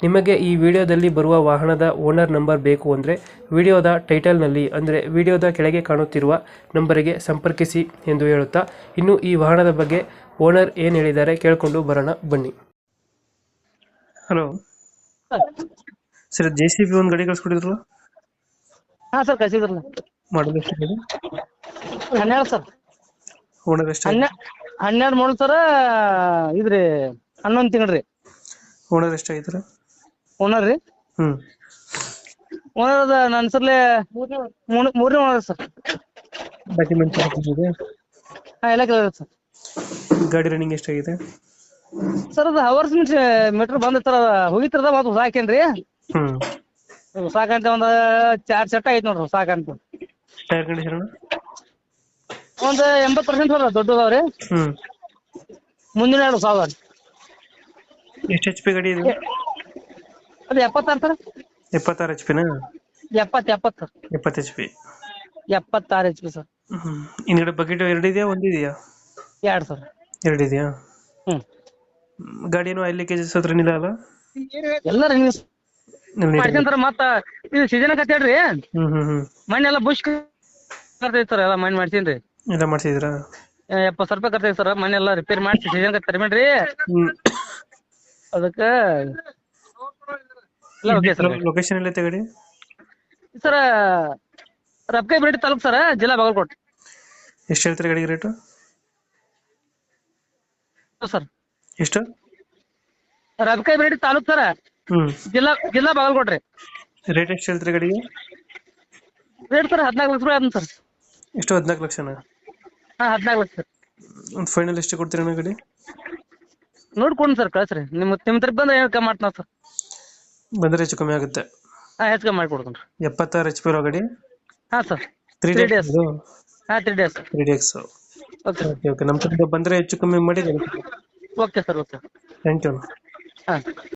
ನಿಮಗೆ ಈ ವಿಡಿಯೋದಲ್ಲಿ ಬರುವ ವಾಹನದ ಓನರ್ ನಂಬರ್ ಬೇಕು ಅಂದರೆ ವಿಡಿಯೋದ ಟೈಟಲ್ನಲ್ಲಿ ಅಂದರೆ ವಿಡಿಯೋದ ಕೆಳಗೆ ಕಾಣುತ್ತಿರುವ ನಂಬರಿಗೆ ಸಂಪರ್ಕಿಸಿ ಎಂದು ಹೇಳುತ್ತಾ ಇನ್ನು ಈ ವಾಹನದ ಬಗ್ಗೆ ಓನರ್ ಏನು ಹೇಳಿದ್ದಾರೆ ಕೇಳಿಕೊಂಡು ಬರೋಣ ಬನ್ನಿ. Hello. Sir J C B ಒಂದು ಗಾಡಿ ಕಳಿಸ್ಕೊಟ್ಟಿದ್ರು ಹಾ ಸರ್ ಕಳಿಸಿದ್ರಲ್ಲ. ಮಾಡಲ್ ಎಷ್ಟು ಗಾಡಿ? ಹನ್ನೆರಡು ಸರ್. ಓನರ್ ಎಷ್ಟು ಹನ್ನೆ ಹನ್ನೆರಡು ಮೂರು ಸರ ಇದ್ರಿ ಹನ್ನೊಂದು ತಿಂಗಳು ರೀ. ಓನರ್ ಎಷ್ಟಾಗಿದ್ದಾರೆ ಓನರ್ ರೀ? ಹ್ಮ್. ಓನರ್ ಅದ ನನ್ನ ಸರ್ಲೆ ಮೂರ್ ಮೂರನೇ ಓನರ್ ಸರ್. ಡಾಕ್ಯುಮೆಂಟ್ ಇದೆ ಹಾ ಎಲ್ಲ ಕ್ಲಿಯರ್ ಸರ್. ಗಾಡಿ ರನ್ನಿಂಗ್ ಎಷ್ಟಾಗಿದೆ? ಸರ್ ಅದು ಮುಂಚೆ ಮೀಟರ್ ಬಂದಿರ್ತಾರ ಹೋಗಿತ್ತಿರದ ಮತ್ತೆ ಹೊಸ ಹಾಕೇನ್ರಿ ಹ್ಮ್. ಹೊಸ ಹಾಕಂತ ಒಂದು ಚಾರ್ ಸೆಟ್ ಐತ್ ನೋಡ್ರಿ ಹೊಸ ಹಾಕಂತ ಟೈರ್ ಕಂಡೀಷನ್ ಒಂದ್ ಎಂಬತ್ ಪರ್ಸೆಂಟ್ ಬರ ದೊಡ್ಡದವ್ರಿ ಹ್ಮ್. ಮುಂದಿನ ಎರಡು ಸಾವಿರ. ಎಷ್ಟು ಎಚ್ ಪಿ ಗಾಡಿ ಇದೆ? ಅದು ಎಪ್ಪತ್ತಾರು ಸರ್? ಎಪ್ಪತ್ತಾರು ಎಚ್ ಪಿನ ಎಪ್ಪತ್ತು ಎಪ್ಪತ್ತು. ಎಪ್ಪತ್ತು ಎಚ್ ಪಿ ಎಪ್ಪತ್ತಾರು ಎಚ್ ಪಿ ಸರ್. ಹಿಂದ್ಗಡೆ ಬಕೆಟ್ ಎರಡು ಇದೆಯಾ ಒಂದು ಇದೆಯಾ? ಎರಡು ಸರ್. ಎರಡು ಇದೆಯಾ? ಹ್ಮ್. ಹ್ಮ್. ಗಾಡಿ ಏನು ಲೀಕೇಜಸ್ ಹತ್ರ ಏನಿಲ್ಲ ಅಲ್ಲ ಎಲ್ಲ ರನ್ನಿಂಗ್ ಮಾಡ್ಕೊಂತಾರ ಮತ್ತ ಇದು ಸೀಸನ್ ಕತ್ತೇಳ್ರಿ ಹ್ಮ್ ಹ್ಮ್ ಹ್ಮ್. ಮಣ್ಣೆಲ್ಲ ಬುಷ್ ಕರ್ತೈತಿ ಸರ್ ಎಲ್ಲ ಮಣ್ಣ್ ಮಾಡ್ತೀನಿ ಎಲ್ಲ ಮಾಡ್ಸಿದ್ರಾ ಎಪ್ಪತ್ತು ಸಾವಿರ ರೂಪಾಯಿ ಕರ್ತೈತಿ ಸರ್ ಮಣ್ಣೆಲ್ಲ ರಿಪೇರಿ ಮಾಡ್ಸಿ ಸೀಸನ್ ಹ್ಮ್. ಅದಕ್ಕ ಎಲ್ಲ ಓಕೆ ಸರ್ ಲೊಕೇಶನ್ ಎಲ್ಲೈತೆ ಗಾಡಿ ಸರ್ ರಬ್ಕೈ ಬಿಡಿ ತಾಲೂಕ್ ಸರ್ ಜಿಲ್ಲಾ ಬಾಗಲಕೋಟೆ. ಎಷ್ಟು ಹೇಳ್ತೀರಿ ಗಾಡಿಗೆ ರೇಟು ಸರ್ ಎಷ್ಟು? ರಬ್ಕೈ ಬಿಡಿ ತಾಲೂಕ್ ಸರ್ ಹ್ಮ್. ಜಿಲ್ಲಾ ಜಿಲ್ಲಾ ಬಾಗಲಕೋಟೆ ರೇಟ್ ಎಷ್ಟು ಹೇಳ್ತೀರಿ ಗಾಡಿಗೆ? ರೇಟ್ ಸರ್ ಹದಿನಾಲ್ಕು ಲಕ್ಷ ರೂಪಾಯಿ ಆಯ್ತು ಸರ್ ಎಷ್ಟು ಹದಿನಾಲ್ಕು ಲಕ್ಷನಾ? ಹಾ ಹದಿನಾಲ್ಕು ಲಕ್ಷ. ಸರ್ ಒಂದು ಫೈನಲ್ ಎಷ್ಟು ಕೊಡ್ತೀರಿ ಅಣ್ಣ ಗಾಡಿ? ನೋಡ್ಕೊಂಡು ಸರ್ ಕಳ್ಸ್ರಿ. ನಿಮ್ಮ ನಿಮ್ಮ ತರ ಬಂದ್ರೆ ಏನು ಕಮ್ಮಿ ಮಾಡ್ತಾನ ಸರ್ ಬಂದರೆ ಹೆಚ್ಚು ಕಮ್ಮಿ ಆಗುತ್ತೆ. ಆ ಹೆಚ್ಚು ಕಮ್ಮಿ ಮಾಡ್ಕೊಡ್ತೀನಿ ರೀ ಎಪ್ಪತ್ತಾರು ಎಚ್ ಪಿ ಇರೋ ಗಾಡಿ? ಹಾ ಸರ್. ತ್ರೀ Three ಡೇಸ್ ಹಾಂ ಹಾ three days three days okay okay okay ನಮ್ಮ ಕಡೆ ಬಂದರೆ ಹೆಚ್ಚು ಕಮ್ಮಿ ಮಾಡಿ okay sir okay thank you ಹಾ.